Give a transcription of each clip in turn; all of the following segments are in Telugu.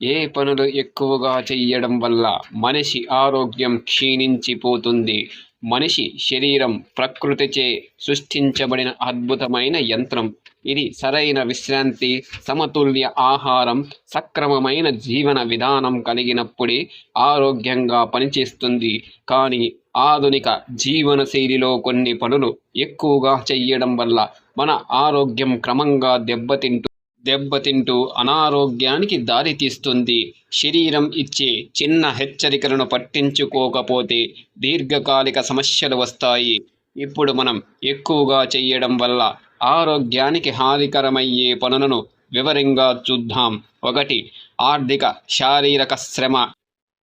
ఏ పనులు ఎక్కువగా చెయ్యడం వల్ల మనిషి ఆరోగ్యం క్షీణించిపోతుంది? మనిషి శరీరం ప్రకృతిచే సృష్టించబడిన అద్భుతమైన యంత్రం. ఇది సరైన విశ్రాంతి సమతుల్య ఆహారం సక్రమమైన జీవన విధానం కలిగినప్పుడే ఆరోగ్యంగా పనిచేస్తుంది. కానీ ఆధునిక జీవన శైలిలో కొన్ని పనులు ఎక్కువగా చెయ్యడం వల్ల మన ఆరోగ్యం క్రమంగా దెబ్బతింటుంది దెబ్బతింటూ అనారోగ్యానికి దారితీస్తుంది. శరీరం ఇచ్చే చిన్న హెచ్చరికలను పట్టించుకోకపోతే దీర్ఘకాలిక సమస్యలు వస్తాయి. ఇప్పుడు మనం ఎక్కువగా చేయడం వల్ల ఆరోగ్యానికి హానికరమయ్యే పనులను వివరంగా చూద్దాం. ఒకటి ఆర్థిక శారీరక శ్రమ.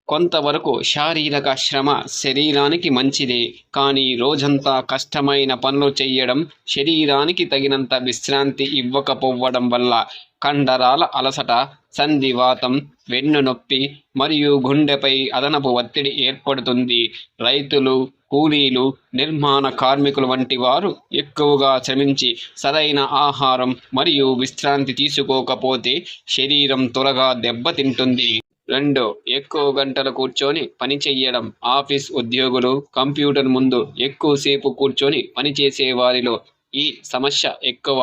కొంతవరకు శారీరక శ్రమ శరీరానికి మంచిదే కానీ రోజంతా కష్టమైన పనులు చేయడం శరీరానికి తగినంత విశ్రాంతి ఇవ్వకపోవడం వల్ల కండరాల అలసట సంధివాతం వెన్ను నొప్పి మరియు గుండెపై అదనపు ఒత్తిడి ఏర్పడుతుంది. రైతులు కూలీలు నిర్మాణ కార్మికులు వంటి వారు ఎక్కువగా శ్రమించి సరైన ఆహారం మరియు విశ్రాంతి తీసుకోకపోతే శరీరం త్వరగా దెబ్బతింటుంది. రెండు ఎక్కువ గంటలు కూర్చొని పని చెయ్యడం. ఆఫీస్ ఉద్యోగులు కంప్యూటర్ ముందు ఎక్కువసేపు కూర్చొని పనిచేసే వారిలో ఈ సమస్య ఎక్కువ.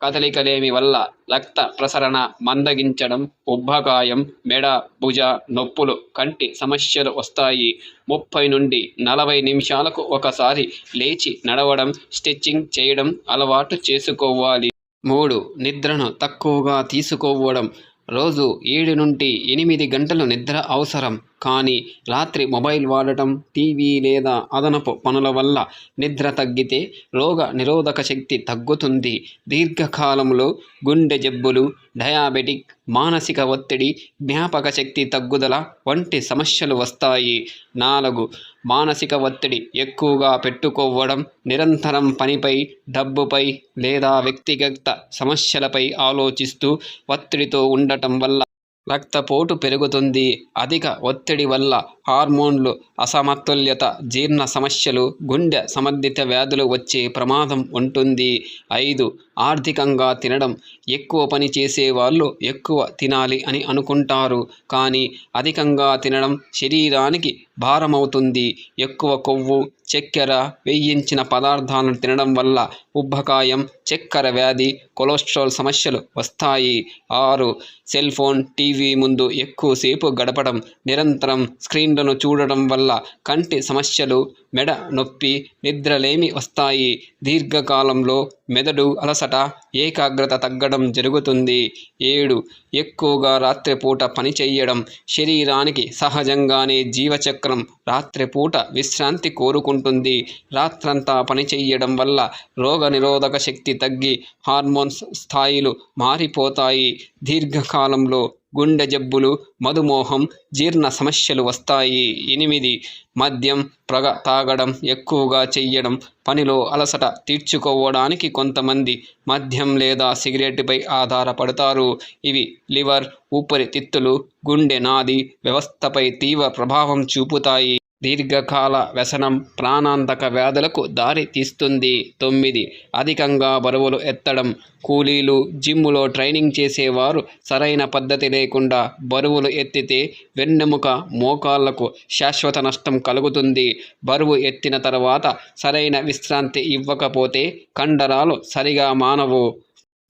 కదలికలేమి వల్ల రక్త ప్రసరణ మందగించడం ఉబ్బకాయం మెడ భుజ నొప్పులు కంటి సమస్యలు వస్తాయి. ముప్పై నుండి నలభై నిమిషాలకు ఒకసారి లేచి నడవడం స్టిచ్చింగ్ చేయడం అలవాటు చేసుకోవాలి. మూడు నిద్రను తక్కువగా తీసుకోవడం. రోజు ఏడు నుండి ఎనిమిది గంటలు నిద్ర అవసరం. కానీ రాత్రి మొబైల్ వాడటం టీవీ లేదా అదనపు పనుల వల్ల నిద్ర తగ్గితే రోగ నిరోధక శక్తి తగ్గుతుంది. దీర్ఘకాలంలో గుండె జబ్బులు డయాబెటిక్ మానసిక ఒత్తిడి జ్ఞాపక శక్తి తగ్గుదల వంటి సమస్యలు వస్తాయి. నాలుగు మానసిక ఒత్తిడి ఎక్కువగా పెట్టుకోవడం నిరంతరం పనిపై డబ్బుపై లేదా వ్యక్తిగత సమస్యలపై ఆలోచిస్తూ ఒత్తిడితో ఉండటం వల్ల రక్తపోటు పెరుగుతుంది. అధిక ఒత్తిడి వల్ల హార్మోన్లు అసమతుల్యత జీర్ణ సమస్యలు గుండె సంబంధిత వ్యాధులు వచ్చే ప్రమాదం ఉంటుంది. ఐదు ఆర్థికంగా తినడం ఎక్కువ పని చేసే వాళ్ళు ఎక్కువ తినాలి అని అనుకుంటారు. కానీ అధికంగా తినడం శరీరానికి భారమవుతుంది. ఎక్కువ కొవ్వు చక్కెర వేయించిన పదార్థాలను తినడం వల్ల ఉబ్బకాయం చక్కెర వ్యాధి కొలెస్ట్రాల్ సమస్యలు వస్తాయి. ఆరు సెల్ ఫోన్ టీవీ ముందు ఎక్కువసేపు గడపడం నిరంతరం స్క్రీన్లను చూడడం వల్ల కంటి సమస్యలు మెడ నొప్పి నిద్రలేమి వస్తాయి. దీర్ఘకాలంలో మెదడు అలసట ఏకాగ్రత తగ్గడం జరుగుతుంది. ఏడు ఎక్కువగా రాత్రిపూట పని చేయడం శరీరానికి సహజంగానే జీవచక్రం రాత్రిపూట విశ్రాంతి కోరుకుంటుంది. రాత్రంతా పని చేయడం వల్ల రోగ నిరోధక శక్తి తగ్గి హార్మోన్స్ స్థాయిలు మారిపోతాయి. దీర్ఘకాలంలో గుండె జబ్బులు మధుమోహం జీర్ణ సమస్యలు వస్తాయి. ఎనిమిది మద్యం ప్రగ తాగడం ఎక్కువగా చెయ్యడం పనిలో అలసట తీర్చుకోవడానికి కొంతమంది మద్యం లేదా సిగరెట్పై ఆధారపడతారు. ఇవి లివర్ ఊపిరితిత్తులు గుండె నాది వ్యవస్థపై తీవ్ర ప్రభావం చూపుతాయి. దీర్ఘకాల వ్యసనం ప్రాణాంతక వ్యాధులకు దారి తీస్తుంది. తొమ్మిది. అధికంగా బరువులు ఎత్తడం. కూలీలు జిమ్ములో ట్రైనింగ్ చేసేవారు సరైన పద్ధతి లేకుండా బరువులు ఎత్తితే వెన్నెముక మోకాళ్ళకు శాశ్వత నష్టం కలుగుతుంది. బరువు ఎత్తిన తర్వాత సరైన విశ్రాంతి ఇవ్వకపోతే కండరాలు సరిగా మానవు.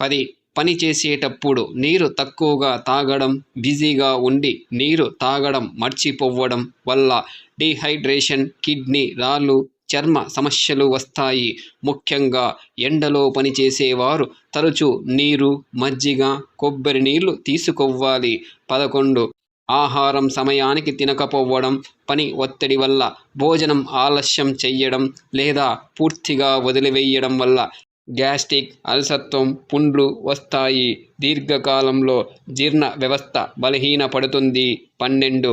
పది. పని చేసేటప్పుడు నీరు తక్కువగా తాగడం బిజీగా ఉండి నీరు తాగడం మర్చిపోవడం వల్ల డీహైడ్రేషన్ కిడ్నీ రాళ్ళు చర్మ సమస్యలు వస్తాయి. ముఖ్యంగా ఎండలో పనిచేసేవారు తరచూ నీరు మజ్జిగ కొబ్బరి నీళ్ళు తీసుకోవాలి. పదకొండు. ఆహారం సమయానికి తినకపోవడం పని ఒత్తిడి వల్ల భోజనం ఆలస్యం చెయ్యడం లేదా పూర్తిగా వదిలివేయడం వల్ల గ్యాస్ట్రిక్ అలసత్వం పుండ్లు వస్తాయి. దీర్ఘకాలంలో జీర్ణ వ్యవస్థ బలహీనపడుతుంది. పన్నెండు.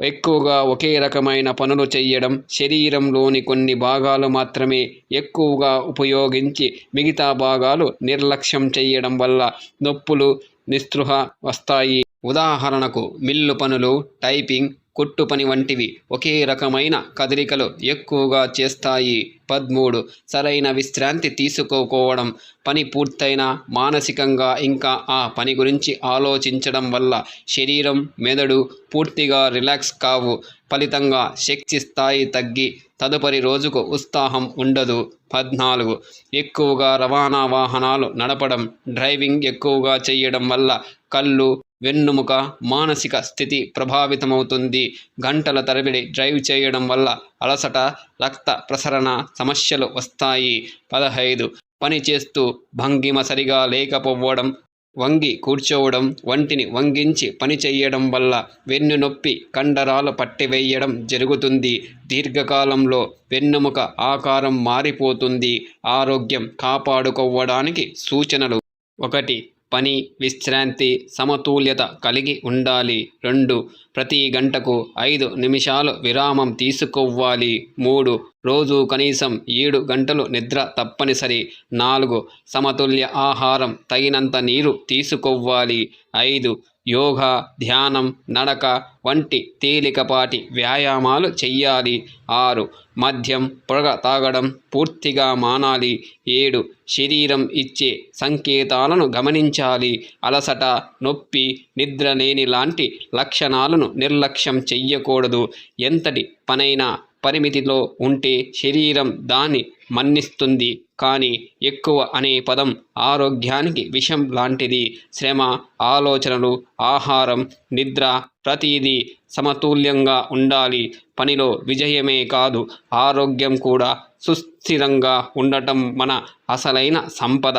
ఎక్కువగా ఒకే రకమైన పనులు చేయడం శరీరంలోని కొన్ని భాగాలు మాత్రమే ఎక్కువగా ఉపయోగించి మిగతా భాగాలు నిర్లక్ష్యం చేయడం వల్ల నొప్పులు నిస్పృహ వస్తాయి. ఉదాహరణకు మిల్లు పనులు టైపింగ్ కుట్టు పని వంటివి ఒకే రకమైన కదలికలు ఎక్కువగా చేస్తాయి. పదమూడు. సరైన విశ్రాంతి తీసుకోకపోవడం. పని పూర్తయిన మానసికంగా ఇంకా ఆ పని గురించి ఆలోచించడం వల్ల శరీరం మెదడు పూర్తిగా రిలాక్స్ కావు. ఫలితంగా శక్తి స్థాయి తగ్గి తదుపరి రోజుకు ఉత్సాహం ఉండదు. పద్నాలుగు. ఎక్కువగా రవాణా వాహనాలు నడపడం. డ్రైవింగ్ ఎక్కువగా చేయడం వల్ల కళ్ళు వెన్నుముక మానసిక స్థితి ప్రభావితమవుతుంది. గంటల తరబడి డ్రైవ్ చేయడం వల్ల అలసట రక్త ప్రసరణ సమస్యలు వస్తాయి. పదహైదు. పని చేస్తూ భంగిమ సరిగా లేకపోవడం వంగి కూర్చోవడం వంటిని వంగించి పని చేయడం వల్ల వెన్ను నొప్పి కండరాలు పట్టివేయడం జరుగుతుంది. దీర్ఘకాలంలో వెన్నుముక ఆకారం మారిపోతుంది. ఆరోగ్యం కాపాడుకోవడానికి సూచనలు. ఒకటి. పని విశ్రాంతి సమతుల్యత కలిగి ఉండాలి. రెండు ప్రతి గంటకు ఐదు నిమిషాలు విరామం తీసుకోవాలి. మూడు రోజు కనీసం ఏడు గంటలు నిద్ర తప్పనిసరి. నాలుగు సమతుల్య ఆహారం తగినంత నీరు తీసుకోవాలి. ఐదు యోగా ధ్యానం నడక వంటి తేలికపాటి వ్యాయామాలు చెయ్యాలి. ఆరు మద్యం పొగ తాగడం పూర్తిగా మానాలి. ఏడు శరీరం ఇచ్చే సంకేతాలను గమనించాలి. అలసట నొప్పి నిద్ర లేని లాంటి లక్షణాలను నిర్లక్ష్యం చెయ్యకూడదు. ఎంతటి పనైనా పరిమితిలో ఉంటే శరీరం దాన్ని మన్నిస్తుంది. కానీ ఎక్కువ అనే పదం ఆరోగ్యానికి విషం లాంటిది. శ్రమ ఆలోచనలు ఆహారం నిద్ర ప్రతిదీ సమతుల్యంగా ఉండాలి. పనిలో విజయమే కాదు ఆరోగ్యం కూడా సుస్థిరంగా ఉండటం మన అసలైన సంపద.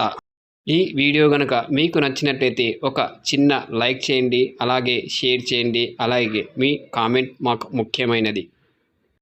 ఈ వీడియో కనుక మీకు నచ్చినట్లయితే ఒక చిన్న లైక్ చేయండి అలాగే షేర్ చేయండి అలాగే మీ కామెంట్ మాకు ముఖ్యమైనది.